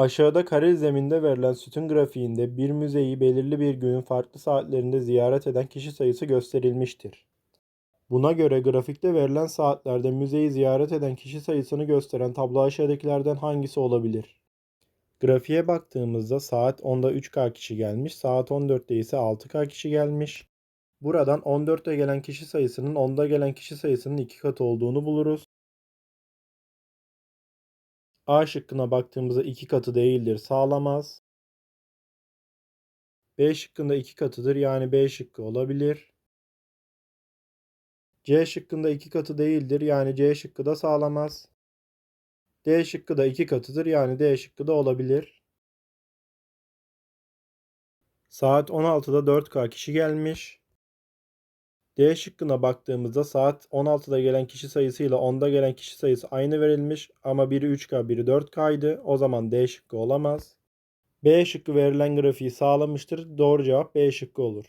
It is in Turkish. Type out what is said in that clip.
Aşağıda kare zeminde verilen sütun grafiğinde bir müzeyi belirli bir günün farklı saatlerinde ziyaret eden kişi sayısı gösterilmiştir. Buna göre grafikte verilen saatlerde müzeyi ziyaret eden kişi sayısını gösteren tablo aşağıdakilerden hangisi olabilir? Grafiğe baktığımızda saat 10'da 3K kişi gelmiş, saat 14'te ise 6K kişi gelmiş. Buradan 14'te gelen kişi sayısının 10'da gelen kişi sayısının 2 katı olduğunu buluruz. A şıkkına baktığımızda 2 katı değildir, sağlamaz. B şıkkında 2 katıdır yani B şıkkı olabilir. C şıkkında 2 katı değildir yani C şıkkı da sağlamaz. D şıkkı da 2 katıdır yani D şıkkı da olabilir. Saat 16'da 4K kişi gelmiş. D şıkkına baktığımızda saat 16'da gelen kişi sayısıyla 10'da gelen kişi sayısı aynı verilmiş ama biri 3K biri 4K'ydı. O zaman D şıkkı olamaz. B şıkkı verilen grafiği sağlamıştır. Doğru cevap B şıkkı olur.